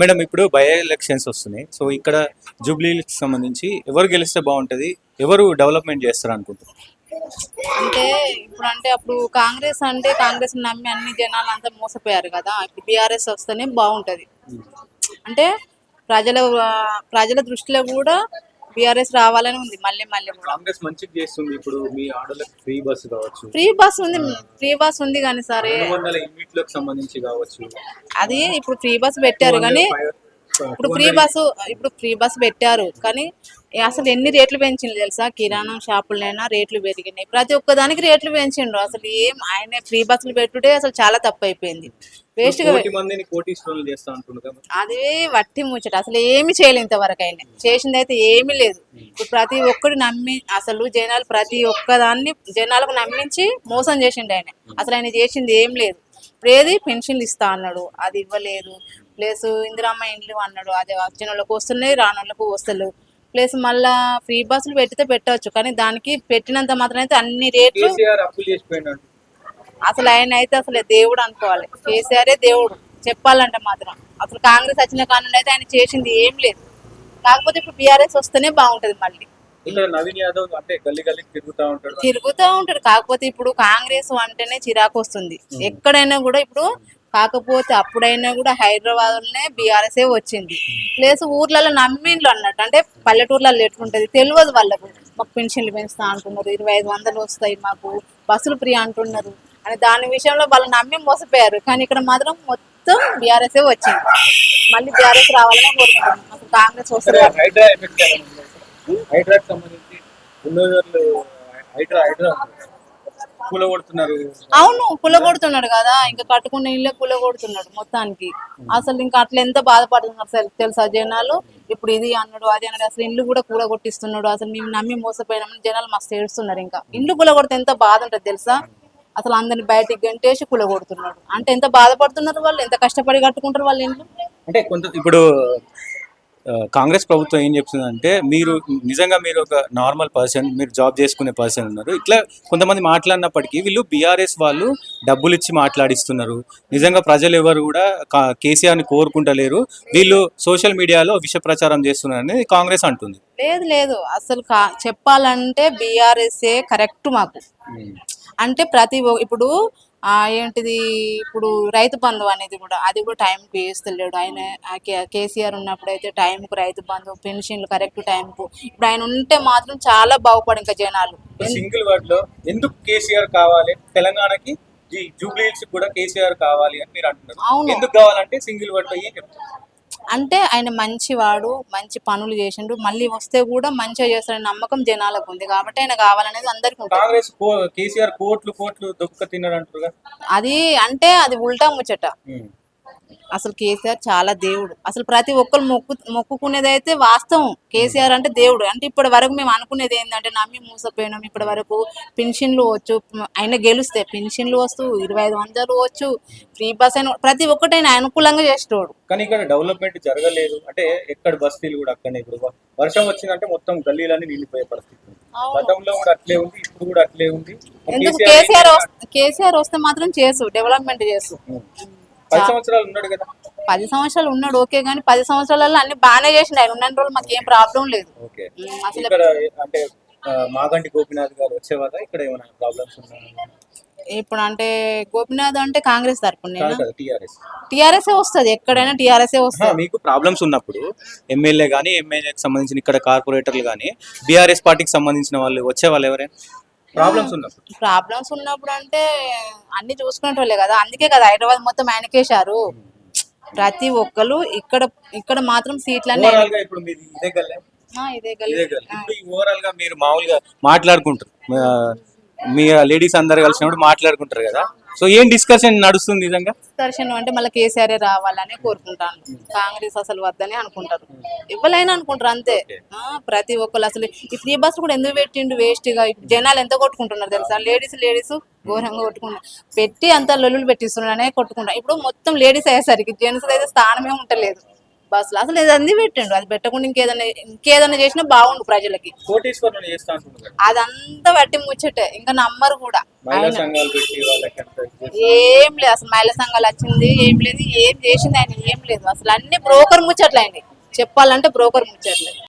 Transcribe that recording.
Madam ఇప్పుడు by elections వస్తున్నాయి. So ఇక్కడ జూబ్లీకి సంబంధించి ఎవరు గెలిస్తే బాగుంటది ఎవరు డెవలప్మెంట్ చేస్తారు అనుకుంటున్నారు? అంటే ఇప్పుడు అంటే అప్పుడు కాంగ్రెస్ అంటే కాంగ్రెస్ నమ్మి అన్ని జనాలు అంతా మోసపోయారు కదా. ఇప్పుడు బీఆర్ఎస్ వస్తేనే బాగుంటది. అంటే ప్రజల ప్రజల దృష్టిలో కూడా బీఆర్ఎస్ రావాలని ఉంది మళ్ళీ మళ్ళీ కాంగ్రెస్ చేస్తుంది ఇప్పుడు మీ ఆడోళ్ళకి ఫ్రీ బస్ కావచ్చు. ఫ్రీ బస్ ఉంది ఫ్రీ బస్ ఉంది కానీ సరే. సంబంధించి కావచ్చు. అది ఇప్పుడు ఫ్రీ బస్ పెట్టారు కానీ ఇప్పుడు ఫ్రీ బస్సు ఇప్పుడు ఫ్రీ బస్ పెట్టారు. కానీ అసలు ఎన్ని రేట్లు పెంచిండు తెలుసా? కిరాణం షాపులైనా రేట్లు పెరిగినాయి. ప్రతి ఒక్క దానికి రేట్లు పెంచిండ్రు. అసలు ఏం ఆయన ఫ్రీ బస్సులు పెట్టుడే అసలు చాలా తప్పు అయిపోయింది వేస్ట్గా అదే వట్టి ముచ్చట. అసలు ఏమి చేయలేదు ఇంతవరకు ఆయన. చేసింది అయితే ఏమీ లేదు. ఇప్పుడు ప్రతి ఒక్కటి నమ్మి అసలు జనాలు ప్రతి ఒక్కదాన్ని జనాలకు నమ్మించి మోసం చేసిండు ఆయన. అసలు ఆయన చేసింది ఏం లేదు. ఇప్పుడు ఏది పెన్షన్లు ఇస్తా అన్నాడు. అది ఇవ్వలేదు. ప్లస్ ఇందిరమ్మ ఇండ్లు అన్నాడు. అది వచ్చిన వాళ్ళకి వస్తున్నాయి రాని వాళ్ళకు వస్తలేవు. ప్లస్ మళ్ళా ఫ్రీ బస్సులు పెట్టితే పెట్టవచ్చు. కానీ దానికి పెట్టినంత మాత్రం అయితే అన్ని రేట్లు అసలు ఆయన అయితే అసలు దేవుడు అనుకోవాలి. కేసీఆరే దేవుడు. చెప్పాలంటే మాత్రం. అసలు కాంగ్రెస్ వచ్చిన కారణం అయితే ఆయన చేసింది ఏం లేదు. కాకపోతే ఇప్పుడు బీఆర్ఎస్ వస్తేనే బాగుంటది మళ్ళీ. ఇలా నవీన్ యాదవ్ అంటే గల్లీ గల్లీకి తిరుగుతా ఉంటాడు. తిరుగుతూ ఉంటాడు. కాకపోతే ఇప్పుడు కాంగ్రెస్ అంటేనే చిరాకు వస్తుంది. ఎక్కడైనా కూడా ఇప్పుడు కాకపోతే అప్పుడైనా కూడా హైదరాబాద్లోనే బీఆర్ఎస్ వచ్చింది. ప్లేస్ ఊర్లలో నమ్మిండ్లు అన్నట్టు. అంటే పల్లెటూర్లలో ఎట్లుంటది? తెలియదు వాళ్ళకు. మాకు పెన్షన్లు పెంచుతా అంటున్నారు. ఇరవై ఐదు వందలు వస్తాయి మాకు. బస్సులు ఫ్రీ అంటున్నారు. అని దాని విషయంలో వాళ్ళు నమ్మి మోసపోయారు. కానీ ఇక్కడ మాత్రం మొత్తం బీఆర్ఎస్ వచ్చింది. మళ్ళీ బీఆర్ఎస్ రావాలని కోరుకుంటున్నాం. కాంగ్రెస్ వస్తుంది. హైడ్రాకి సంబంధించి బుల్డోజర్లు హైడ్రా హైడ్రా. అవును కొడుతున్నాడు కదా. ఇంకా కట్టుకున్న ఇల్లే కొడుతున్నాడు మొత్తానికి. అసలు ఇంకా అట్లా ఎంత బాధపడుతున్నారు తెల్- తెలుసా జనాలు? ఇప్పుడు ఇది అన్నాడు అది అన్నాడు. అసలు ఇల్లు కూడా కూల కొట్టిస్తున్నాడు అసలు మేము నమ్మి మోసపోయినామని జనాలు మస్తు ఏడుస్తున్నారు ఇంకా. ఇల్లు కూల కొడితే ఎంత బాధ ఉంటుంది తెలుసా? అసలు అందరిని బయటికి గంటేసి కూల కొడుతున్నాడు అంటే ఎంత బాధపడుతున్నారు వాళ్ళు? ఎంత కష్టపడి కట్టుకుంటారు వాళ్ళ ఇంట్లో అంటే కొంత ఇప్పుడు కాంగ్రెస్ ప్రభుత్వం ఏం చెప్తుందంటే మీరు నిజంగా మీరు ఒక నార్మల్ పర్సన్ మీరు జాబ్ చేసుకునే పర్సన్ ఉన్నారు. ఇట్లా కొంతమంది మాట్లాడినప్పటికీ వీళ్ళు బీఆర్ఎస్ వాళ్ళు డబ్బులు ఇచ్చి మాట్లాడిస్తున్నారు. నిజంగా ప్రజలు ఎవరు కూడా కేసీఆర్ని కోరుకుంటలేరు. వీళ్ళు సోషల్ మీడియాలో విష ప్రచారం చేస్తున్నారు అనేది కాంగ్రెస్ అంటుంది. లేదు లేదు. అసలు చెప్పాలంటే బీఆర్ఎస్ఏ కరెక్ట్ మాకు. అంటే ప్రతి ఇప్పుడు ఏంటిది ఇప్పుడు రైతు బంధు అనేది కూడా అది కూడా టైంకి వేస్తలేడు. ఆయన ఆ కేసీఆర్ ఉన్నప్పుడు అయితే టైంకు రైతు బంధు పెన్షన్లు కరెక్ట్ టైంకు ఇప్పుడు ఆయన ఉంటే మాత్రం చాలా బాగుపడు ఇంకా జనాలు. సింగిల్ వర్డ్లో ఎందుకు కేసీఆర్ కావాలి? తెలంగాణకి ఈ జూబ్లీ హిల్స్ కూడా కేసీఆర్ కావాలి అని మీరు అంటున్నారు. ఎందుకు కావాలంటే సింగిల్ వర్డ్లో ఏం చెప్తారు? అంటే ఆయన మంచివాడు మంచి పనులు చేసిండు. మళ్ళీ వస్తే కూడా మంచిగా చేస్తాడని నమ్మకం జనాలకు ఉంది. కాబట్టి ఆయన కావాలనేది అందరికీ ఉంటుంది. కాంగ్రెస్ కో- కేసీఆర్ కోట్లు కోట్లు దొక్క తిన్నాడు అంటారు అది అంటే అది ఉల్టా ముచ్చట. అసలు కేసీఆర్ చాలా దేవుడు. అసలు ప్రతి ఒక్కరు మొక్కు మొక్కుకునేది అయితే వాస్తవం. కేసీఆర్ అంటే దేవుడు. అంటే ఇప్పటి వరకు మేము అనుకునేది ఏంటంటే నమ్మి మూసపోయినాం ఇప్పటి వరకు పెన్షన్లు వచ్చు ఆయన గెలిస్తే పెన్షన్లు వస్తూ ఇరవై ఐదు వందలు వచ్చు ఫ్రీ బస్ అయిన ప్రతి ఒక్కటి ఆయన అనుకూలంగా చేసేటోడు. కానీ ఇక్కడ డెవలప్మెంట్ జరగలేదు. అంటే ఎక్కడ బస్తీలు కూడా అక్కడనే ఇప్పుడు వర్షం వచ్చిందంటే మొత్తం గల్లీలన్నీ నిండిపోయే పరిస్థితి ఉంది. అవును. గతంలో కూడా అట్లే ఉంది ఇప్పుడు కూడా అట్లే ఉంది. ఎందుకు కేసీఆర్ కేసీఆర్ వస్- కేసీఆర్ వస్తే మాత్రం చేసు డెవలప్మెంట్ చేసు. పది సంవత్సరాలు ఉన్నాడు కదా. పది సంవత్సరాలు ఉన్నాడు ఓకే కానీ పది సంవత్సరాలలో అన్ని బాగానే చేసిండు ఆయన. ఉన్న రోజులు మాకు ఏం ప్రాబ్లం లేదు. ఓకే. ఉమ్, అసలు ఇక్కడ అంటే ఆ, మాగంటి గోపినాథ్ గారు వచ్చేవారా? ఇక్కడ ఏమైనా ప్రాబ్లమ్స్ ఉన్నాయా? ఇప్పుడు అంటే గోపినాథ్ అంటే కాంగ్రెస్ తరపున టీఆర్ఎస్. టిఆర్ఎస్ వస్తుంది? ఎక్కడైనా టిఆర్ఎస్ వస్తుంది? మీకు ప్రాబ్లమ్స్ ఉన్నప్పుడు ఎమ్మెల్యే కానీ ఎమ్మెల్యేకి సంబంధించిన ఇక్కడ కార్పొరేటర్లు కానీ బీఆర్ఎస్ పార్టీకి సంబంధించిన వాళ్ళు వచ్చే వాళ్ళు ఎవరైనా? ప్రాబ్లమ్స్ ఉన్నప్పుడు. ప్రాబ్లమ్స్ ఉన్నప్పుడు అంటే అన్ని చూసుకునేటోళ్ళే కదా. అందుకే కదా హైదరాబాద్ మొత్తం ఆయనకేశారు. ప్రతి ఒక్కరు ఇక్కడ ఇక్కడ మాత్రం సీట్లన్నీ ఓవరాల్గా ఇప్పుడు మీరు ఇదే గల్లే? ఆ, ఇదే ఇదే గల్లి. గల్లే ఇప్పుడు ఈ ఓవరాల్గా మీరు మామూలుగా మాట్లాడుకుంటారు. ఆ, మీ లేడీస్ అందరు కలిసినప్పుడు మాట్లాడుకుంటారు కదా. సో ఏం డిస్కషన్ నడుస్తుంది నిజంగా? దర్శనం అంటే మళ్ళీ కేసీఆర్ రావాలని కోరుకుంటాను. కాంగ్రెస్ అసలు వద్దని అనుకుంటారు. ఇవ్వలేని అనుకుంటారు అంతే. ఆ, ప్రతి ఒక్కరు అసలు ఈ ఫ్రీ బస్ కూడా ఎందుకు పెట్టిండు వేస్ట్గా? ఇప్పుడు జనాలు ఎంత కొట్టుకుంటున్నారు తెలుసా? లేడీస్ లేడీస్ ఘోరంగా కొట్టుకుంటారు పెట్టి అంత లొల్లులు పెట్టిస్తున్నారనే కొట్టుకుంటారు ఇప్పుడు మొత్తం లేడీస్ అయ్యేసరికి జెంట్స్ అయితే స్థానమే ఉండలేదు బస్సులు అసలు ఇది అన్ని పెట్టిండు అది పెట్టకుండా ఇంకేదైనా ఇంకేదైనా చేసినా బాగుండు ప్రజలకి. కోటేశ్వరం చేస్తా అంటున్నారు అదంతా బట్టి ముచ్చటే. ఇంకా నమ్మరు కూడా. మహిళా ఆయన సంఘాలు పెట్టి వాళ్ళకి అంత చేసి- ఏం లేదు. అసలు మహిళా సంఘాలు వచ్చింది ఏం లేదు. ఏం చేసింది ఆయన ఏం లేదు. అసలు అన్ని బ్రోకర్ ముచ్చట్లు ఆయన చెప్పాలంటే బ్రోకర్ ముచ్చట్లే.